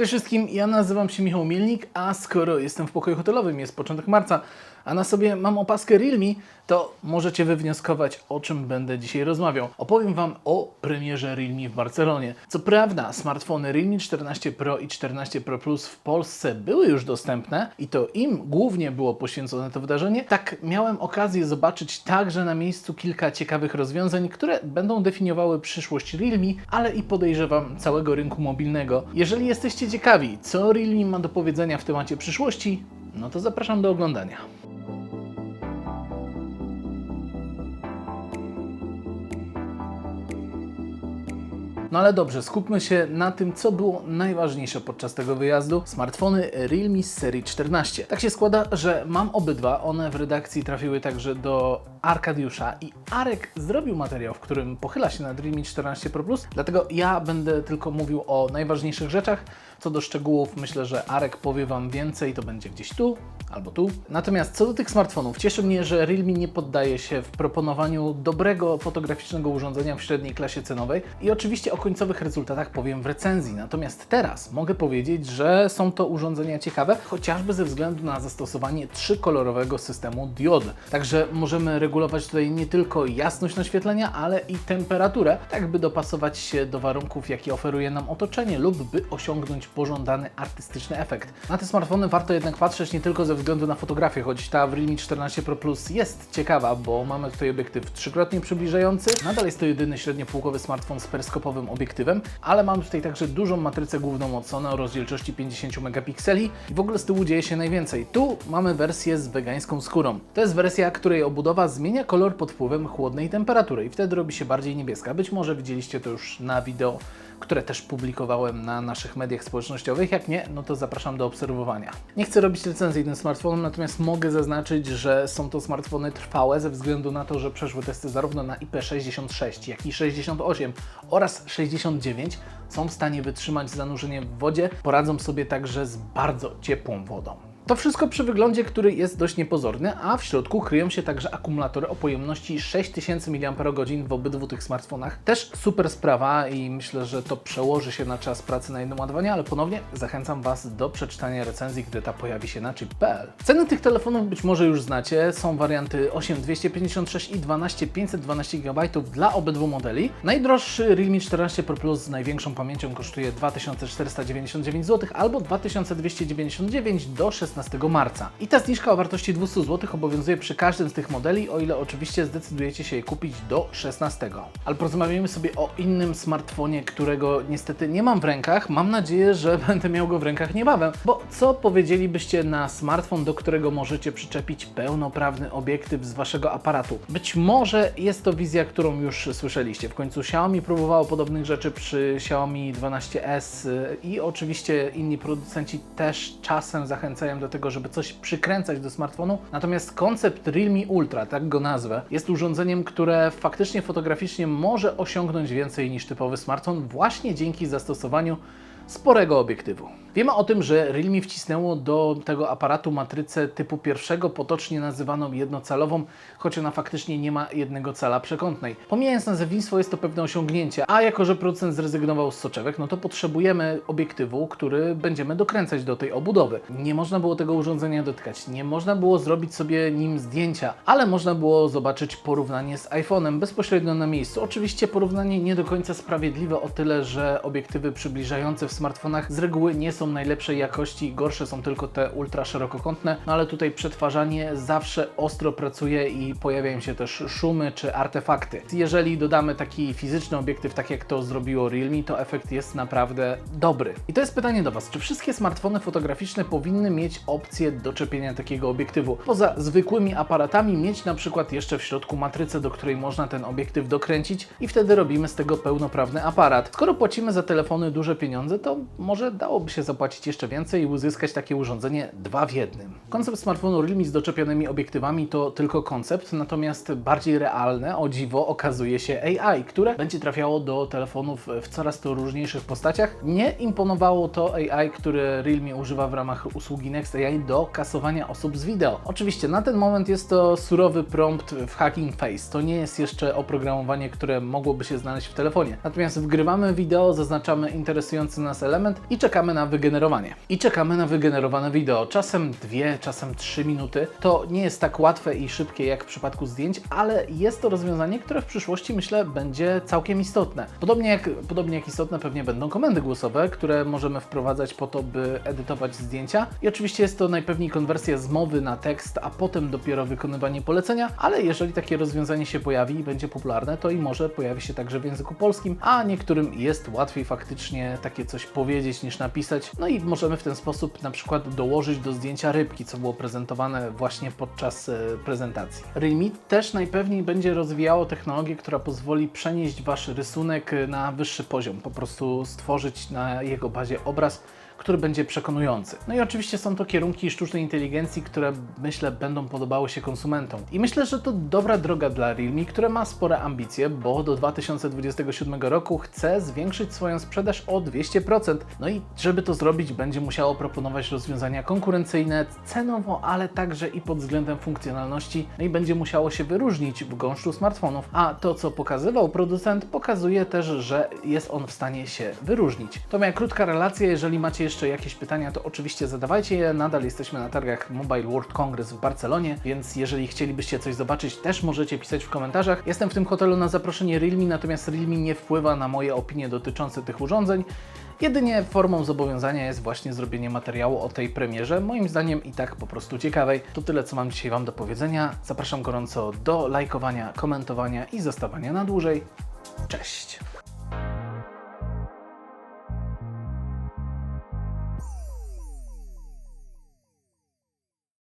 Cześć wszystkim, ja nazywam się Michał Mielnik, a skoro jestem w pokoju hotelowym, jest początek marca, a na sobie mam opaskę Realme, to możecie wywnioskować, o czym będę dzisiaj rozmawiał. Opowiem Wam o premierze Realme w Barcelonie. Co prawda, smartfony Realme 14 Pro i 14 Pro Plus w Polsce były już dostępne i to im głównie było poświęcone to wydarzenie, tak miałem okazję zobaczyć także na miejscu kilka ciekawych rozwiązań, które będą definiowały przyszłość Realme, ale i podejrzewam całego rynku mobilnego. Jeżeli jesteście ciekawi, co Realme ma do powiedzenia w temacie przyszłości, no to zapraszam do oglądania. No ale dobrze, skupmy się na tym, co było najważniejsze podczas tego wyjazdu. Smartfony Realme z serii 14. Tak się składa, że mam obydwa. One w redakcji trafiły także do Arkadiusza i Arek zrobił materiał, w którym pochyla się nad Realme 14 Pro Plus. Dlatego ja będę tylko mówił o najważniejszych rzeczach. Co do szczegółów, myślę, że Arek powie Wam więcej, to będzie gdzieś tu albo tu. Natomiast co do tych smartfonów, cieszy mnie, że Realme nie poddaje się w proponowaniu dobrego fotograficznego urządzenia w średniej klasie cenowej i oczywiście o końcowych rezultatach powiem w recenzji. Natomiast teraz mogę powiedzieć, że są to urządzenia ciekawe, chociażby ze względu na zastosowanie trzykolorowego systemu diod. Także możemy regulować tutaj nie tylko jasność naświetlenia, ale i temperaturę, tak by dopasować się do warunków, jakie oferuje nam otoczenie lub by osiągnąć pożądany artystyczny efekt. Na te smartfony warto jednak patrzeć nie tylko ze względu na fotografię, choć ta w Realme 14 Pro Plus jest ciekawa, bo mamy tutaj obiektyw trzykrotnie przybliżający. Nadal jest to jedyny średniopółkowy smartfon z obiektywem, ale mamy tutaj także dużą matrycę główną od o rozdzielczości 50 megapikseli i w ogóle z tyłu dzieje się najwięcej. Tu mamy wersję z wegańską skórą. To jest wersja, której obudowa zmienia kolor pod wpływem chłodnej temperatury i wtedy robi się bardziej niebieska. Być może widzieliście to już na wideo które też publikowałem na naszych mediach społecznościowych. Jak nie, no to zapraszam do obserwowania. Nie chcę robić recenzji tym smartfonem, natomiast mogę zaznaczyć, że są to smartfony trwałe ze względu na to, że przeszły testy zarówno na IP66, jak i 68 oraz 69 są w stanie wytrzymać zanurzenie w wodzie, poradzą sobie także z bardzo ciepłą wodą. To wszystko przy wyglądzie, który jest dość niepozorny, a w środku kryją się także akumulatory o pojemności 6000 mAh w obydwu tych smartfonach. Też super sprawa i myślę, że to przełoży się na czas pracy na jednym ładowaniu, ale ponownie zachęcam Was do przeczytania recenzji, gdy ta pojawi się na chip.pl. Ceny tych telefonów być może już znacie. Są warianty 8256 i 12512 GB dla obydwu modeli. Najdroższy Realme 14 Pro Plus z największą pamięcią kosztuje 2499 zł albo 2299 do 16 marca. I ta zniżka o wartości 200 zł obowiązuje przy każdym z tych modeli, o ile oczywiście zdecydujecie się je kupić do 16. Ale porozmawiamy sobie o innym smartfonie, którego niestety nie mam w rękach. Mam nadzieję, że będę miał go w rękach niebawem. Bo co powiedzielibyście na smartfon, do którego możecie przyczepić pełnoprawny obiektyw z waszego aparatu? Być może jest to wizja, którą już słyszeliście. W końcu Xiaomi próbowało podobnych rzeczy przy Xiaomi 12S y, i oczywiście inni producenci też czasem zachęcają do tego, żeby coś przykręcać do smartfonu. Natomiast koncept Realme Ultra, tak go nazwę, jest urządzeniem, które faktycznie fotograficznie może osiągnąć więcej niż typowy smartfon właśnie dzięki zastosowaniu sporego obiektywu. Wiemy o tym, że Realme wcisnęło do tego aparatu matrycę typu pierwszego, potocznie nazywaną jednocalową, choć ona faktycznie nie ma jednego cala przekątnej. Pomijając nazewnictwo, jest to pewne osiągnięcie, a jako, że producent zrezygnował z soczewek, no to potrzebujemy obiektywu, który będziemy dokręcać do tej obudowy. Nie można było tego urządzenia dotykać, nie można było zrobić sobie nim zdjęcia, ale można było zobaczyć porównanie z iPhone'em bezpośrednio na miejscu. Oczywiście porównanie nie do końca sprawiedliwe o tyle, że obiektywy przybliżające w smartfonach z reguły nie są najlepszej jakości, gorsze są tylko te ultra szerokokątne, no ale tutaj przetwarzanie zawsze ostro pracuje i pojawiają się też szumy czy artefakty. Jeżeli dodamy taki fizyczny obiektyw, tak jak to zrobiło Realme, to efekt jest naprawdę dobry. I to jest pytanie do Was, czy wszystkie smartfony fotograficzne powinny mieć opcję doczepienia takiego obiektywu? Poza zwykłymi aparatami mieć na przykład jeszcze w środku matrycę, do której można ten obiektyw dokręcić i wtedy robimy z tego pełnoprawny aparat. Skoro płacimy za telefony duże pieniądze, to może dałoby się zapłacić jeszcze więcej i uzyskać takie urządzenie dwa w jednym. Koncept smartfonu Realme z doczepionymi obiektywami to tylko koncept, natomiast bardziej realne, o dziwo, okazuje się AI, które będzie trafiało do telefonów w coraz to różniejszych postaciach. Nie imponowało to AI, które Realme używa w ramach usługi Next AI do kasowania osób z wideo. Oczywiście na ten moment jest to surowy prompt w Hacking Face. To nie jest jeszcze oprogramowanie, które mogłoby się znaleźć w telefonie. Natomiast wgrywamy wideo, zaznaczamy interesujący nas nas element i czekamy na wygenerowanie. I czekamy na wygenerowane wideo. Czasem dwie, czasem trzy minuty. To nie jest tak łatwe i szybkie jak w przypadku zdjęć, ale jest to rozwiązanie, które w przyszłości myślę będzie całkiem istotne. Podobnie jak, podobnie jak istotne pewnie będą komendy głosowe, które możemy wprowadzać po to, by edytować zdjęcia. I oczywiście jest to najpewniej konwersja z mowy na tekst, a potem dopiero wykonywanie polecenia, ale jeżeli takie rozwiązanie się pojawi i będzie popularne, to i może pojawi się także w języku polskim, a niektórym jest łatwiej faktycznie takie coś powiedzieć niż napisać. No i możemy w ten sposób na przykład dołożyć do zdjęcia rybki, co było prezentowane właśnie podczas e, prezentacji. Realme też najpewniej będzie rozwijało technologię, która pozwoli przenieść Wasz rysunek e, na wyższy poziom, po prostu stworzyć na jego bazie obraz, który będzie przekonujący. No i oczywiście są to kierunki sztucznej inteligencji, które myślę będą podobały się konsumentom. I myślę, że to dobra droga dla Realme, które ma spore ambicje, bo do 2027 roku chce zwiększyć swoją sprzedaż o 200%. No i żeby to zrobić, będzie musiało proponować rozwiązania konkurencyjne cenowo, ale także i pod względem funkcjonalności. No i będzie musiało się wyróżnić w gąszczu smartfonów. A to, co pokazywał producent, pokazuje też, że jest on w stanie się wyróżnić. To moja krótka relacja. Jeżeli macie jeszcze jakieś pytania, to oczywiście zadawajcie je. Nadal jesteśmy na targach Mobile World Congress w Barcelonie, więc jeżeli chcielibyście coś zobaczyć, też możecie pisać w komentarzach. Jestem w tym hotelu na zaproszenie Realme, natomiast Realme nie wpływa na moje opinie dotyczące tych urządzeń. Jedynie formą zobowiązania jest właśnie zrobienie materiału o tej premierze, moim zdaniem i tak po prostu ciekawej. To tyle, co mam dzisiaj Wam do powiedzenia. Zapraszam gorąco do lajkowania, komentowania i zostawania na dłużej. Cześć!